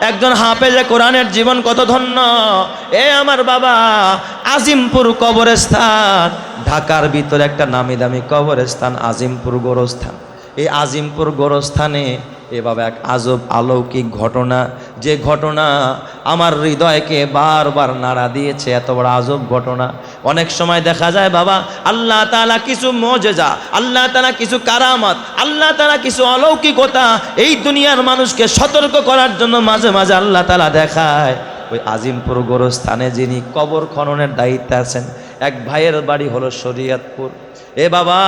একজন হাফেজে কোরআনের জীবন কত ধন্য। এ আমার বাবা, আজিমপুর কবরস্থান। ঢাকার ভিতরে একটা নামি দামি কবরস্থান, আজিমপুর গোরস্থান। এই আজিমপুর গোরস্থানে এভাবে এক আজব অলৌকিক ঘটনা, যে ঘটনা আমার হৃদয়কে বারবার নাড়া দিয়েছে, এত বড় আজব ঘটনা। অনেক সময় দেখা যায়, বাবা, আল্লাহ তালা কিছু মজেজা, আল্লাহ তালা কিছু কারামত, আল্লাহ তালা কিছু অলৌকিকতা এই দুনিয়ার মানুষকে সতর্ক করার জন্য মাঝে মাঝে আল্লাহ তালা দেখায়। ওই আজিমপুর গোরস্থানে যিনি কবর খননের দায়িত্বে আছেন, এক ভাইয়ের বাড়ি হলো শরিয়তপুর। এ বাবা,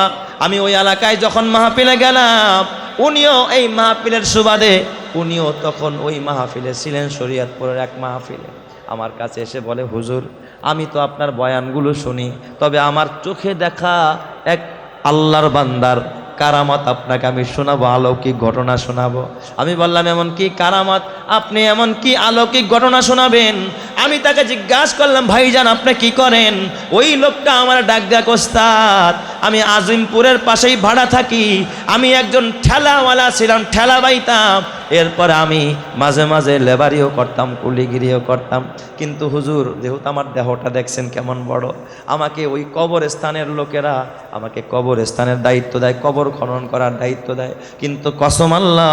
আমি ওই এলাকায় যখন মাহফিলে গেলাম উনিও এই মাহফিলের সুবাদে, উনিও তখন ওই মাহফিলে ছিলেন শরিয়তপুরের এক মাহফিলে। আমার কাছে এসে বলে, হুজুর, আমি তো আপনার বয়ানগুলো শুনি, তবে আমার চোখে দেখা এক আল্লাহর বান্দার কারামত আপনাকে আমি শোনাবো অলৌকিক ঘটনা শোনাবো। আমি বললাম, এমন কি কারামত? আপনি এমন কি অলৌকিক ঘটনা শোনাবেন? আমি তাকে জিজ্ঞাসা করলাম, ভাইজান, আপনি কি করেন? ওই লোকটা আমার ডাক দেয়া কোস্তাদ আমি আজিমপুরের পাশেই ভাড়া থাকি। আমি একজন ঠেলাওয়ালা ছিলাম ঠেলা বাইতাম এরপরে আমি মাঝে মাঝে লেবারিও করতাম, কুলিগিরিও করতাম। কিন্তু হুজুর, যেহেতু আমার দেহটা দেখছেন কেমন বড়, আমাকে ওই কবরস্থানের লোকেরা আমাকে কবরস্থানের দায়িত্ব দেয়, কবর খনন করার দায়িত্ব দেয়। কিন্তু কসম আল্লাহ,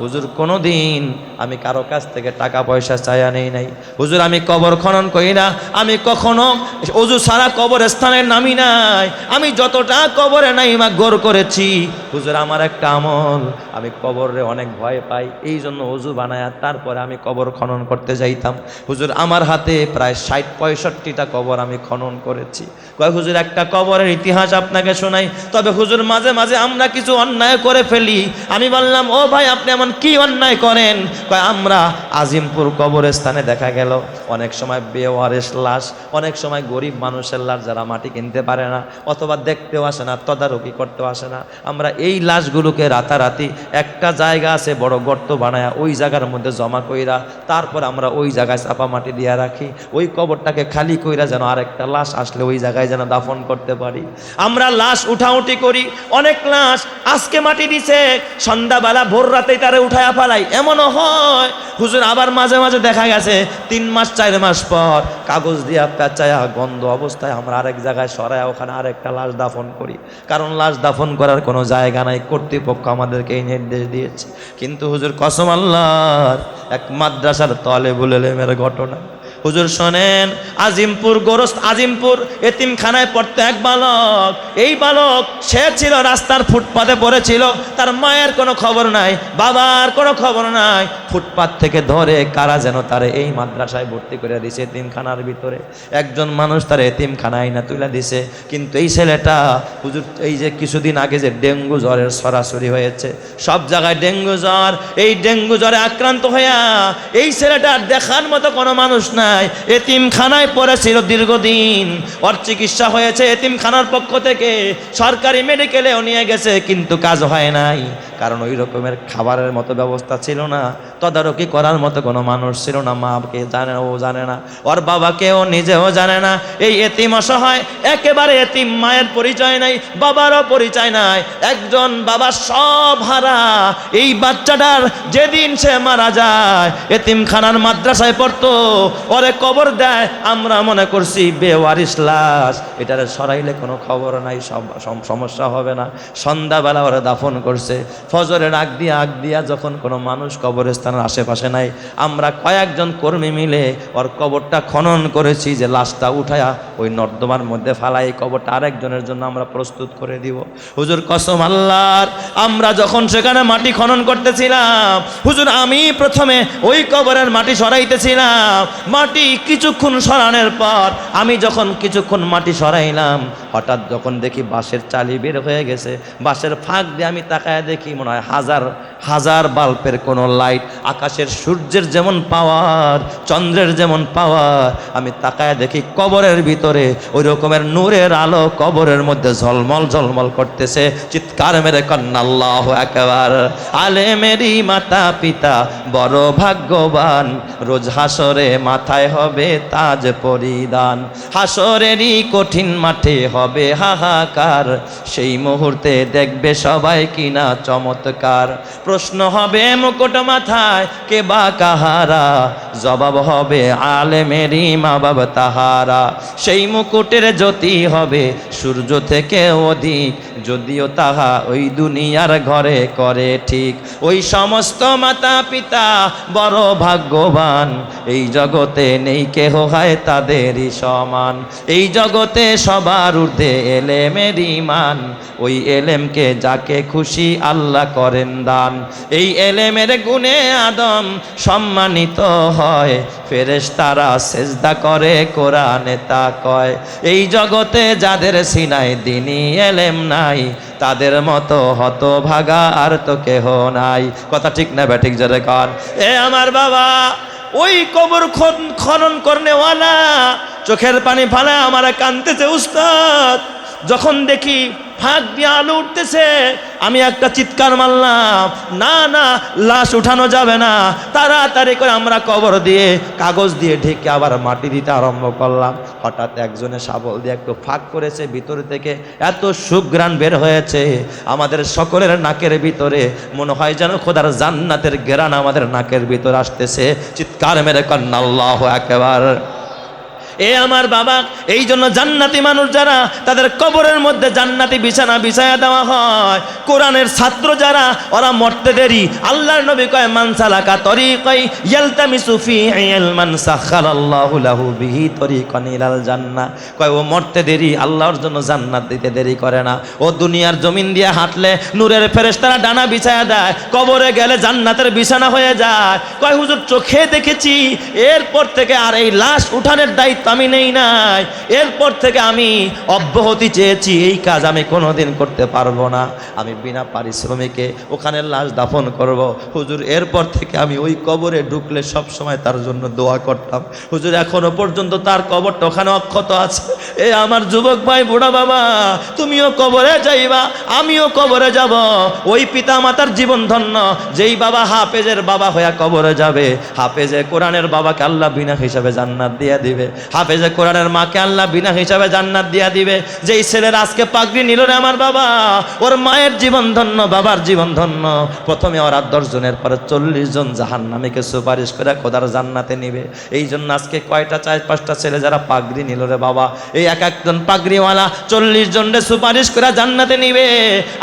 হুজুর কোনো দিন আমি কারও কাছ থেকে টাকা পয়সা চাইয়া নেই নাই। হুজুর, আমি কবর খনন করি না, আমি কখনো অজু সারা কবরস্থানের নামি নাই। আমি যতটা কবরে নাই মা গোর করেছি, হুজুর, আমার একটা আমল, আমি কবরে অনেক ভয় পাই এই জন্য অজু বানায় তারপরে আমি কবর খনন করতে যাইতাম। হুজুর, আমার হাতে প্রায় ষাট পঁয়ষট্টিটা কবর আমি খনন করেছি। কয়, হুজুর, একটা কবরের ইতিহাস আপনাকে শোনাই। তবে হুজুর, মাঝে মাঝে আমরা কিছু অন্যায় করে ফেলি। আমি বললাম, ও ভাই, আপনি এমন কি অন্যায় করেন? কয়, আমরা আজিমপুর কবরস্থানে দেখা গেল, অনেক সময় বেওয়ারেস লাশ, অনেক সময় গরিব মানুষের লাশ যারা মাটি কিনতে পারে না, অথবা দেখতেও আসে না, তদারকি করতেও আসে না। আমরা এই লাশগুলোকে রাতারাতি একটা জায়গা আছে, বড় গর্ত বানায়া ওই জায়গার মধ্যে জমা কইরা, তারপর আমরা ওই জায়গায় চাপা মাটি দিয়া রাখি। ওই কবরটাকে খালি কইরা যেন আরেকটা লাশ আসলে ওই জায়গায় যেন দাফন করতে পারি। আমরা লাশ উঠাউঠি করি, অনেক লাশ আজকে মাটি দিছে, সন্ধ্যাবেলা ভোর রাতেই তারে উঠায়া ফেলাই। এমনও হয়, হুজুর আবার মাঝে মাঝে দেখা গেছে, তিন মাস, চার মাস পর কাগজ দিয়া পেঁচায়া গন্ধ অবস্থায় আমরা আরেক জায়গায় সরায় ওখানে আরেকটা লাশ দাফন করি। কারণ লাশ দাফন করার কোনো জায়গা নাই, কর্তৃপক্ষ আমাদেরকে এই নির্দেশ দিয়েছে। কিন্তু হুজুর কসম আল্লাহর, এক মাদ্রাসার তলে বলে লেমের ঘটনা। হুজুর শোনেন, আজিমপুর গোরস্ত, আজিমপুর এতিমখানায় পড়তে এক বালক। এই বালক, সে ছিল রাস্তার ফুটপাতে পড়েছিল, তার মায়ের কোনো খবর নাই, বাবার কোনো খবর নাই। ফুটপাত থেকে ধরে কারা যেন তারে এই মাদ্রাসায় ভর্তি করে দিছে এতিমখানার ভিতরে। একজন মানুষ তার এতিমখানায় না তুলে দিছে। কিন্তু এই ছেলেটা, হুজুর, এই যে কিছুদিন আগে যে ডেঙ্গু জ্বরের সরাসরি হয়েছে, সব জায়গায় ডেঙ্গু জ্বর, এই ডেঙ্গু জ্বরে আক্রান্ত হইয়া, এই ছেলেটার দেখার মতো কোনো মানুষ নাই এতিমখানায় পড়েছিল দীর্ঘদিন। ওর চিকিৎসা হয়েছে এতিমখানার পক্ষ থেকে। সরকারি মেডিকেলেও নিয়ে গেছে, কিন্তু কাজ হয় নাই। কারণ ওই রকমের খাবারের মতো ব্যবস্থা ছিল না। তদারকি করার মতো কোনো মানুষ ছিল না মাকে জানে, ও জানে না, ওর বাবাকেও নিজেও জানে না। এই এতিম অসহায়, একেবারে এতিম মায়ের পরিচয় নাই, বাবারও পরিচয় নাই। একজন বাবা সব হারা। এই বাচ্চাটার যেদিন সে মারা যায়, এতিমখানার মাদ্রাসায় পড়তো ওরে কবর দেয়, আমরা মনে করছি বেওয়ারিস লাশ। এটারে সরাইলে কোনো খবর নাই সমস্যা হবে না। সন্ধ্যাবেলা ওরা দাফন করছে। ফজরের আগ দিয়া আগ দিয়া যখন কোনো মানুষ কবরস্থানের আশেপাশে নাই, আমরা কয়েকজন কর্মী মিলে ওর কবরটা খনন করেছি যে লাশটা উঠায়া ওই নর্দমার মধ্যে ফালাই কবরটা আরেকজনের জন্য আমরা প্রস্তুত করে দিব। হুজুর কসম আল্লাহর, আমরা যখন সেখানে মাটি খনন করতেছিলাম, হুজুর আমি প্রথমে ওই কবরের মাটি সরাইতেছিলাম, মাটি কিছুক্ষণ সরানোর পর আমি যখন কিছুক্ষণ মাটি সরাইলাম, হঠাৎ যখন দেখি বাঁশের চালি বের হয়ে গেছে, বাঁশের ফাঁক দিয়ে আমি তাকায় দেখি মনে হয় হাজার হাজার বাল্বের কোনো লাইট, আকাশের সূর্যের যেমন পাওয়ার, চন্দ্রের যেমন পাওয়ার। আমি তাকায় দেখি কবরের ভিতরে ওই রকমের নূরের আলো কবরের মধ্যে ঝলমল ঝলমল করতেছে, চিৎকার মেরে কন্যা আল্লাহ একবার আলে মেরি মাতা পিতা বড় ভাগ্যবান, রোজ হাসরে মাথায় গলায় হবে তাজ পরিধান? হাসরেরই কঠিন মাঠে হবে হাহাকার। সেই মুহূর্তে দেখবে সবাই কিনা চমৎকার। প্রশ্ন হবে মুকুট মাথায় কে বা কাহারা? জবাব হবে আলেমেরই মা বাবা তাহারা। সেই মুকুটের জ্যোতি হবে সূর্য থেকে অধিক। যদিও তাহা ওই দুনিয়ার ঘরে করে ঠিক। ওই সমস্ত মাতা পিতা বড় ভাগ্যবান। এই জগতে নেই কেহ হয় তাদেরই সমান। এই জগতে সবার ঊর্ধ্বে এলেমের ইমান ওই এলেমকে যাকে খুশি আল্লাহ করেন দান। এই এলেমের গুণে আদম সম্মানিত হয়। ফেরেশ তারা সেজদা করে, কোরআনে তা কয়। এই জগতে যাদের সিনাই দিনই এলেম নাই, তাদের মতো হতভাগা আর তো কেহ নাই। কথা ঠিক না ব্যাঠিক জোরে কর এ আমার বাবা ওই কবর খন- খনন করনেওয়ালা চোখের পানি ফালা আমার কানতেছে উস্তাদ। যখন দেখি ফাঁক দিয়ে আলো উঠতেছে, আমি একটা চিৎকার মারলাম, না না, লাশ উঠানো যাবে না। তাড়াতাড়ি করে আমরা কবর দিয়ে কাগজ দিয়ে ঢেকে আবার মাটি দিতে আরম্ভ করলাম। হঠাৎ একজনে শাবল দিয়ে একটু ফাঁক করেছে, ভিতর থেকে এত সুগ্রাণ বের হয়েছে আমাদের সকলের নাকের ভিতরে। মনে হয় যেন খোদার জান্নাতের গেরান আমাদের নাকের ভিতরে আসতেছে। চিৎকার মেরে কন্যা, আল্লাহ একেবারে এ আমার বাবা, এই জন্য জান্নাতি মানুষ যারা, তাদের কবরের মধ্যে জান্নাতি বিছানা বিছায়া দেওয়া হয়। কোরআনের ছাত্র যারা, ওরা মরতে দেরি। আল্লাহর নবী কয় মানসালাকা তরিকাই ইয়ালতামিসু ফি ইলমান সাখালাল্লাহু লাহু বিহি তরিকান ইলাল জান্নাহ। কয়, ও মরতে দেরি, আল্লাহর জন্য জান্নাত দিতে দেরি করে না। ও দুনিয়ার জমিন দিয়ে হাঁটলে নূরের ফেরেশতারা ডানা বিছায়া দেয়। কবরে গেলে জান্নাতের বিছানা হয়ে যায়। কয়, হুজুর, চোখে দেখেছি। এরপর থেকে আর এই লাশ উঠানের দায়িত্ব আমি নেই নাই। এরপর থেকে আমি অব্যাহতি চেয়েছি, এই কাজ আমি কোনোদিন করতে পারব না। আমি বিনা পারিশ্রমিকে ওখানে লাশ দাফন করব। হুজুর, এরপর থেকে আমি ওই কবরে ঢুকলে সব সময় তার জন্য দোয়া করতাম। হুজুর, এখনও পর্যন্ত তার কবরটা ওখানে অক্ষত আছে। এ আমার যুবক ভাই, বুড়া বাবা, তুমিও কবরে যাইবা, আমিও কবরে যাব। ওই পিতা মাতার জীবন ধন্য, যেই বাবা হাফেজের বাবা হইয়া কবরে যাবে, হাফেজে কোরআনের বাবাকে আল্লাহ বিনা হিসাবে জান্নাত দিয়ে দিবে। হাফেজে কোরআনের মাকে আল্লাহ বিনা হিসাবে জান্নাত দিয়া দিবে। যেই ছেলের আজকে পাগড়ি নিল রে আমার বাবা, ওর মায়ের জীবন ধন্য, বাবার জীবন ধন্য। প্রথমে ওর জনের পরে চল্লিশ জন জাহান নামীকে সুপারিশ করে খোদার জান্নাতে নিবে। এই জন্য আজকে কয়টা, চার, পাঁচটা ছেলে যারা পাগড়ি নিল রে বাবা, এই এক একজন পাগড়িওয়ালা চল্লিশ জনরে সুপারিশ করে জান্নাতে নিবে।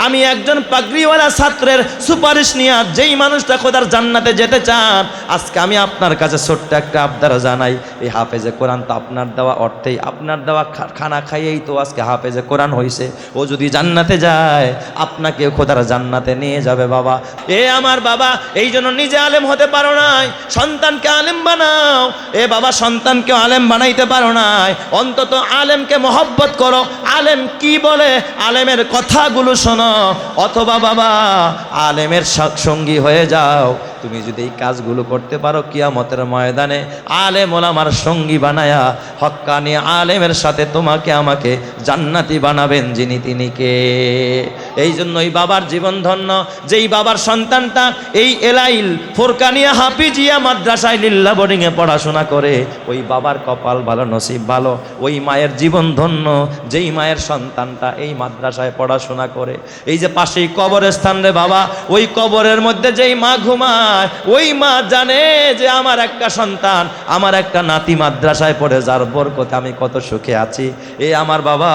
আমি একজন পাগড়িওয়ালা ছাত্রের সুপারিশ নিয়ে যেই মানুষটা খোদার জান্নাতে যেতে চান, আজকে আমি আপনার কাছে ছোট্ট একটা আবদার জানাই। এই হাফেজে কোরআন তো আপনার দেওয়া অর্থেই, আপনার দেওয়া খানা খাইয়েই তো আজকে হাফেজে কোরআন হয়েছে ও যদি জান্নাতে যায় আপনাকে খোদার জান্নাতে নিয়ে যাবে বাবা। এ আমার বাবা, এই জন্য নিজে আলেম হতে পারো নাই, সন্তানকে আলেম বানাও। এ বাবা, সন্তানকে আলেম বানাইতে পারো নাই। অন্তত আলেমকে মহব্বত করো। আলেম কি বলে? আলেমের কথাগুলো শোনো। অথবা বাবা, আলেমের সঙ্গী হয়ে যাও। তুমি যদি এই কাজগুলো করতে পারো, কিয়ামতের ময়দানে আলেম ওলামার সঙ্গী বানায়া হক্কানি আলেমের সাথে তোমাকে আমাকে জান্নাতি বানাবেন যিনি তিনি কে? এই জন্য এই বাবার জীবন ধন্য। যেই বাবার সন্তানটা এই এলাইল ফোরকানিয়া হাফিজিয়া মাদ্রাসায় লিল্লা বোর্ডিংয়ে পড়াশোনা করে, ওই বাবার কপাল ভালো, নসিব ভালো, ওই মায়ের জীবন ধন্য। যেই মায়ের সন্তানটা এই মাদ্রাসায় পড়াশোনা করে, এই যে পাশেই কবরের স্থান রে বাবা, ওই কবরের মধ্যে যেই মা ঘুমায়, ওই মা জানে যে আমার একটা সন্তান, আমার একটা নাতি মাদ্রাসায় পড়ে, যার বরকতে আমি কত সুখে আছি। এ আমার বাবা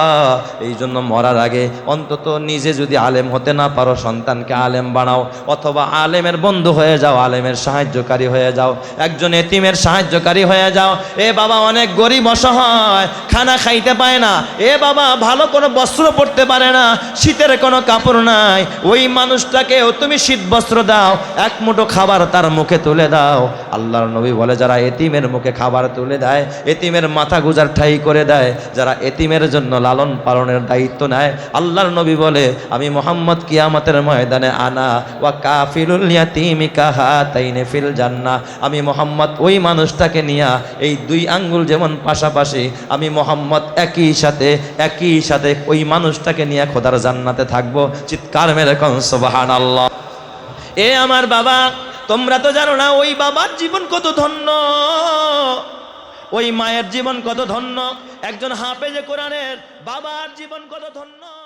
এই জন্য মরার আগে অন্তত নিজে যদি আলেম হতে না পারো, সন্তানকে আলেম বানাও, অথবা আলেমের বন্ধু হয়ে যাও, আলেমের সাহায্যকারী হয়ে যাও, একজন এতিমের সাহায্যকারী হয়ে যাও, এ বাবা অনেক গরিব, অসহায়, খানা খাইতে পায় না, এ বাবা ভালো কোনো বস্ত্র পরতে পারে না, শীতের কোনো কাপড় নাই, ওই মানুষটাকেও তুমি শীত বস্ত্র দাও, এক মুঠো খাবার তার মুখে তুলে দাও। আল্লাহর নবী বলে, যারা এতিমের মুখে খাবার তুলে দেয়, এতিমের মাথা গুজার ঠাই করে দেয়, যারা এতিমের জন্য লালন পালনের দায়িত্ব নেয়, আল্লাহর নবী বলে, আমি মোহাম্মদ কিয়ামতের ময়দানে আনা। ওয়া কাফিলুল ইয়াতিমি কাহাতাইনে ফিল জান্নাহ। আমি মোহাম্মদ ওই মানুষটাকে নিয়া এই দুই আঙ্গুল যেমন পাশাপাশি, আমি মোহাম্মদ একই সাথে একই সাথে ওই মানুষটাকে নিয়ে খোদার জান্নাতে থাকব। চিৎকার মেরে কন, সুবহানাল্লাহ। এ আমার বাবা, তোমরা তো জানো না, ওই বাবার জীবন কত ধন্য। ওই মায়ের জীবন কত ধন্য। একজন হাফেজে কোরআনের বাবার জীবন কত ধন্য।